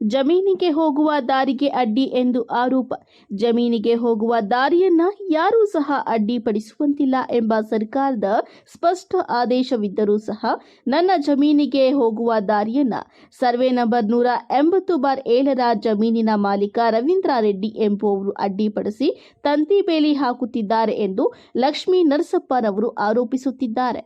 ಜಮೀನಿಗೆ ಹೋಗುವ ದಾರಿಗೆ ಅಡ್ಡಿ ಎಂದು ಆರೋಪ. ಜಮೀನಿಗೆ ಹೋಗುವ ದಾರಿಯನ್ನ ಯಾರೂ ಸಹ ಅಡ್ಡಿಪಡಿಸುವಂತಿಲ್ಲ ಎಂಬ ಸರ್ಕಾರದ ಸ್ಪಷ್ಟ ಆದೇಶವಿದ್ದರೂ ಸಹ ನನ್ನ ಜಮೀನಿಗೆ ಹೋಗುವ ದಾರಿಯನ್ನ ಸರ್ವೆ ನಂಬರ್ ನೂರ ಎಂಬತ್ತು ಬಾರ್ ಏಳರ ಜಮೀನಿನ ಮಾಲೀಕ ರವೀಂದ್ರ ರೆಡ್ಡಿ ಎಂಬುವವರು ಅಡ್ಡಿಪಡಿಸಿ ತಂತಿ ಬೇಲಿ ಹಾಕುತ್ತಿದ್ದಾರೆ ಎಂದು ಲಕ್ಷ್ಮೀ ನರಸಪ್ಪನವರು ಆರೋಪಿಸುತ್ತಿದ್ದಾರೆ.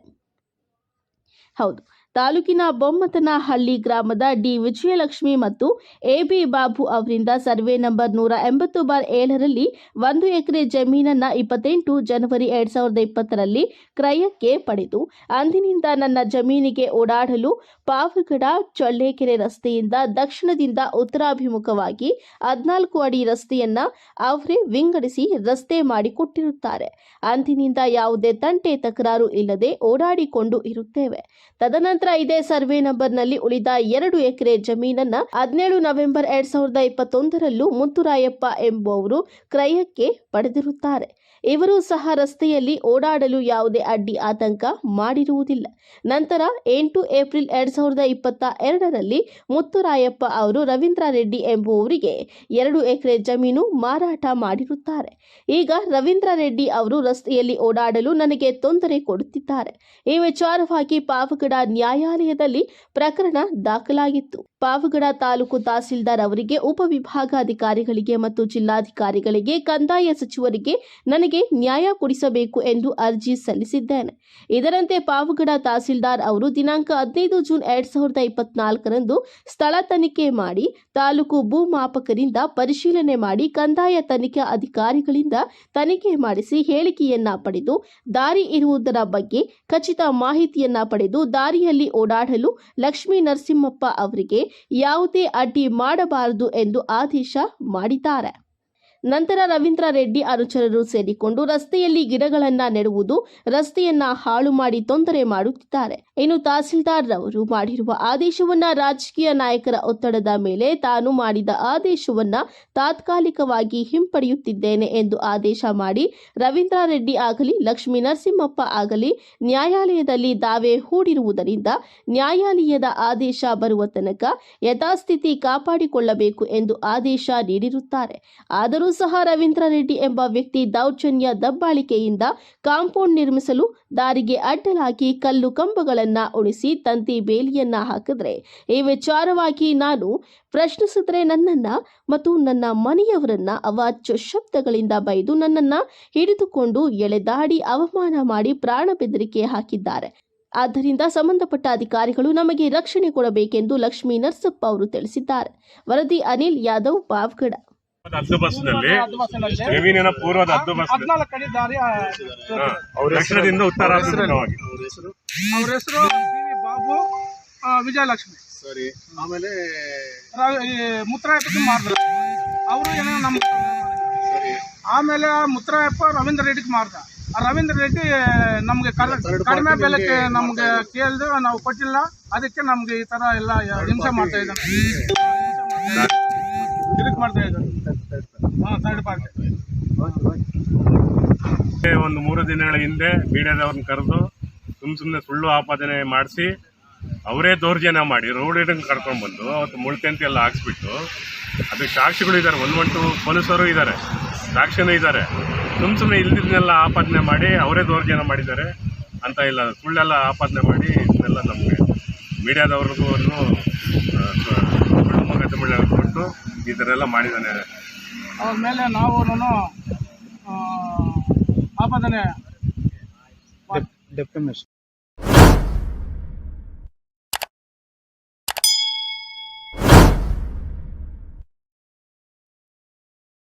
ಹೌದು. ತಾಲೂಕಿನ ಬೊಮ್ಮತನಹಳ್ಳಿ ಗ್ರಾಮದ ಡಿ ವಿಜಯಲಕ್ಷ್ಮಿ ಮತ್ತು ಎಬಿ ಬಾಬು ಅವರಿಂದ ಸರ್ವೆ ನಂಬರ್ ನೂರ ಎಂಬತ್ತು ಬಾರ್ ಏಳರಲ್ಲಿ ಒಂದು ಎಕರೆ ಜಮೀನನ್ನ ಇಪ್ಪತ್ತೆಂಟು ಜನವರಿ ಎರಡ್ ಸಾವಿರದ ಇಪ್ಪತ್ತರಲ್ಲಿ ಕ್ರಯಕ್ಕೆ ಪಡೆದು, ಅಂದಿನಿಂದ ನನ್ನ ಜಮೀನಿಗೆ ಓಡಾಡಲು ಪಾವಗಡ ಚೊಳ್ಳೆಕೆರೆ ರಸ್ತೆಯಿಂದ ದಕ್ಷಿಣದಿಂದ ಉತ್ತರಾಭಿಮುಖವಾಗಿ ಹದಿನಾಲ್ಕು ಅಡಿ ರಸ್ತೆಯನ್ನ ಅವರೇ ವಿಂಗಡಿಸಿ ರಸ್ತೆ ಮಾಡಿಕೊಟ್ಟಿರುತ್ತಾರೆ. ಅಂದಿನಿಂದ ಯಾವುದೇ ತಂಟೆ ತಕರಾರು ಇಲ್ಲದೆ ಓಡಾಡಿಕೊಂಡು ಇರುತ್ತೇವೆ. ತದನಂತರ ಇದೇ ಸರ್ವೆ ನಂಬರ್ನಲ್ಲಿ ಉಳಿದ ಎರಡು ಎಕರೆ ಜಮೀನನ್ನ ಹದಿನೇಳು ನವೆಂಬರ್ ಎರಡ್ ಸಾವಿರದ ಇಪ್ಪತ್ತೊಂದರಲ್ಲೂ ಮುತ್ತುರಾಯಪ್ಪ ಎಂಬುವವರು ಕ್ರಯಕ್ಕೆ ಪಡೆದಿರುತ್ತಾರೆ. ಇವರು ಸಹ ರಸ್ತೆಯಲ್ಲಿ ಓಡಾಡಲು ಯಾವುದೇ ಅಡ್ಡಿ, ಆತಂಕ ಮಾಡಿರುವುದಿಲ್ಲ. ನಂತರ ಎಂಟು ಏಪ್ರಿಲ್ ಎರಡ್ ಸಾವಿರದ ಇಪ್ಪತ್ತ ಎರಡರಲ್ಲಿ ಮುತ್ತುರಾಯಪ್ಪ ಅವರು ರವೀಂದ್ರ ರೆಡ್ಡಿ ಎಂಬುವವರಿಗೆ ಎರಡು ಎಕರೆ ಜಮೀನು ಮಾರಾಟ ಮಾಡಿರುತ್ತಾರೆ. ಈಗ ರವೀಂದ್ರ ರೆಡ್ಡಿ ಅವರು ರಸ್ತೆಯಲ್ಲಿ ಓಡಾಡಲು ನನಗೆ ತೊಂದರೆ ಕೊಡುತ್ತಿದ್ದಾರೆ. ಈ ವಿಚಾರವಾಗಿ ಪಾವಗಡ ನ್ಯಾಯಾಲಯದಲ್ಲಿ ಪ್ರಕರಣ ದಾಖಲಾಗಿತ್ತು. ಪಾವಗಡ ತಾಲೂಕು ತಹಸೀಲ್ದಾರ್ ಅವರಿಗೆ ಉಪವಿಭಾಗಾಧಿಕಾರಿಗಳಿಗೆ ಮತ್ತು ಜಿಲ್ಲಾಧಿಕಾರಿಗಳಿಗೆ ಕಂದಾಯ ಸಚಿವರಿಗೆ ನನಗೆ ನ್ಯಾಯ ಕೊಡಿಸಬೇಕು ಎಂದು ಅರ್ಜಿ ಸಲ್ಲಿಸಿದ್ದಾನೆ. ಇದರಂತೆ ಪಾವಗಡ ತಹಸೀಲ್ದಾರ್ ಅವರು ದಿನಾಂಕ ಹದಿನೈದು ಜೂನ್ ಎರಡ್ ಸಾವಿರದ ಇಪ್ಪತ್ನಾಲ್ಕರಂದು ಸ್ಥಳ ತನಿಖೆ ಮಾಡಿ, ತಾಲೂಕು ಭೂಮಾಪಕರಿಂದ ಪರಿಶೀಲನೆ ಮಾಡಿ, ಕಂದಾಯ ತನಿಖಾ ಅಧಿಕಾರಿಗಳಿಂದ ತನಿಖೆ ಮಾಡಿಸಿ ಹೇಳಿಕೆಯನ್ನ ಪಡೆದು, ದಾರಿ ಇರುವುದರ ಬಗ್ಗೆ ಖಚಿತ ಮಾಹಿತಿಯನ್ನ ಪಡೆದು ದಾರಿಯಲ್ಲಿ ಓಡಾಡಲು ಲಕ್ಷ್ಮೀ ನರಸಿಂಹಪ್ಪ ಅವರಿಗೆ ಯಾವುದೇ ಅಡ್ಡಿ ಮಾಡಬಾರದು ಎಂದು ಆದೇಶ ಮಾಡಿದ್ದಾರೆ. ನಂತರ ರವೀಂದ್ರ ರೆಡ್ಡಿ ಅನುಚರರು ಸೇರಿಕೊಂಡು ರಸ್ತೆಯಲ್ಲಿ ಗಿಡಗಳನ್ನ ನೆಡುವುದು, ರಸ್ತೆಯನ್ನ ಹಾಳು ಮಾಡಿ ತೊಂದರೆ ಮಾಡುತ್ತಿದ್ದಾರೆ. ಇನ್ನು ತಹಸೀಲ್ದಾರ್ ರವರು ಮಾಡಿರುವ ಆದೇಶವನ್ನ ರಾಜಕೀಯ ನಾಯಕರ ಒತ್ತಡದ ಮೇಲೆ ತಾನು ಮಾಡಿದ ಆದೇಶವನ್ನ ತಾತ್ಕಾಲಿಕವಾಗಿ ಹಿಂಪಡೆಯುತ್ತಿದ್ದೇನೆ ಎಂದು ಆದೇಶ ಮಾಡಿ, ರವೀಂದ್ರ ರೆಡ್ಡಿ ಆಗಲಿ, ಲಕ್ಷ್ಮೀ ನರಸಿಂಹಪ್ಪ ಆಗಲಿ ನ್ಯಾಯಾಲಯದಲ್ಲಿ ದಾವೆ ಹೂಡಿರುವುದರಿಂದ ನ್ಯಾಯಾಲಯದ ಆದೇಶ ಬರುವ ತನಕ ಯಥಾಸ್ಥಿತಿ ಕಾಪಾಡಿಕೊಳ್ಳಬೇಕು ಎಂದು ಆದೇಶ ನೀಡಿರುತ್ತಾರೆ. ಆದರೂ ಸಹ ರವೀಂದ್ರ ರೆಡ್ಡಿ ಎಂಬ ವ್ಯಕ್ತಿ ದೌರ್ಜನ್ಯ ದಬ್ಬಾಳಿಕೆಯಿಂದ ಕಾಂಪೌಂಡ್ ನಿರ್ಮಿಸಲು ದಾರಿಗೆ ಅಡ್ಡಲಾಗಿ ಕಲ್ಲು ಕಂಬಗಳನ್ನ ಉಳಿಸಿ ತಂತಿ ಬೇಲಿಯನ್ನ ಹಾಕಿದ್ರೆ. ಈ ವಿಚಾರವಾಗಿ ನಾನು ಪ್ರಶ್ನಿಸಿದ್ರೆ ನನ್ನನ್ನ ಮತ್ತು ನನ್ನ ಮನೆಯವರನ್ನ ಅವಾಚ್ಯ ಶಬ್ದಗಳಿಂದ ಬೈದು ನನ್ನನ್ನ ಹಿಡಿದುಕೊಂಡು ಎಳೆದಾಡಿ ಅವಮಾನ ಮಾಡಿ ಪ್ರಾಣ ಬೆದರಿಕೆ ಹಾಕಿದ್ದಾರೆ. ಆದ್ದರಿಂದ ಸಂಬಂಧಪಟ್ಟ ಅಧಿಕಾರಿಗಳು ನಮಗೆ ರಕ್ಷಣೆ ಕೊಡಬೇಕೆಂದು ಲಕ್ಷ್ಮೀ ನರಸಪ್ಪ ಅವರು ತಿಳಿಸಿದ್ದಾರೆ. ವರದಿ ಅನಿಲ್ ಯಾದವ್ ಪಾವ್ಗಡ ಹದ್ದು ಬಸ್ನಲ್ಲಿ ಜಮೀನಿನ ಪೂರ್ವದ ಹದ್ದು ಬಸ್ ದಕ್ಷಿಣದಿಂದ ಉತ್ತರಾಭಿಮುಖವಾಗಿ ಅವ್ರ ಹೆಸರು? ಬಾಬು ವಿಜಯಲಕ್ಷ್ಮಿ. ಸರಿ ಆಮೇಲೆ ಮುತ್ತರಾಯಪ್ಪ ಮಾಡಿದ್ರು ಅವರು ಏನೋ ನಮ್ಮ ಸರಿ. ಆಮೇಲೆ ಮುತ್ತರಾಯಪ್ಪ ರವೀಂದ್ರ ರೆಡ್ಡಿಗೆ ಮಾರ್ದ ಆ ರವೀಂದ್ರ ರೆಡ್ಡಿ ನಮ್ಗೆ ಕಡ- ಕಡಿಮೆ ಬೆಲೆಗೆ ನಿಮ್ಗೆ ನಮ್ಗೆ ಕೇಳ್ದು ನಾವು ಕೊಟ್ಟಿಲ್ಲ. ಅದಕ್ಕೆ ನಮ್ಗೆ ಈ ತರ ಎಲ್ಲ ಹಿಂಸೆ ಮಾಡ್ತಾ ಇದ್ದಾನೆ ಕಿರಿಕ್ ಒಂದು ಮೂರು ದಿನಗಳ ಹಿಂದೆ ಮೀಡಿಯಾದವ್ರನ್ನ ಕರೆದು ಸುಮ್ ಸುಮ್ಮನೆ ಸುಳ್ಳು ಆಪಾದನೆ ಮಾಡಿಸಿ ಅವರೇ ದೌರ್ಜನ್ಯ ಮಾಡಿ ರೋಡ್ ಇಡಂಗೆ ಕರ್ಕೊಂಡು ಬಂದು ಅವತ್ತು ಮುಳ್ತಂತಿ ಎಲ್ಲ ಹಾಕ್ಸ್ಬಿಟ್ಟು ಅದಕ್ಕೆ ಸಾಕ್ಷಿಗಳು ಇದ್ದಾರೆ. ಒನ್ ಒನ್ ಟು ಪೊಲೀಸರು ಇದ್ದಾರೆ. ಸಾಕ್ಷಿನೂ ಇದ್ದಾರೆ. ಸುಮ್ ಸುಮ್ಮನೆ ಇಲ್ದಿದ್ದನ್ನೆಲ್ಲ ಆಪಾದನೆ ಮಾಡಿ ಅವರೇ ದೌರ್ಜನ್ಯ ಮಾಡಿದ್ದಾರೆ ಅಂತ ಇಲ್ಲ. ಸುಳ್ಳೆಲ್ಲ ಆಪಾದನೆ ಮಾಡಿ ಇದನ್ನೆಲ್ಲ ನಮಗೆ ಮೀಡಿಯಾದವ್ರಿಗೂ ಸುಳ್ಳು ಮೊಕದ್ದಮೆ ಕೊಟ್ಟು ಈ ಥರ ಎಲ್ಲ ಮಾಡಿದ್ದಾನೆ ಅವ್ರ. ಮೇಲೆ ನಾವು ಆಪಾದನೆ ಡೆಪ್ಟಮೇಶ್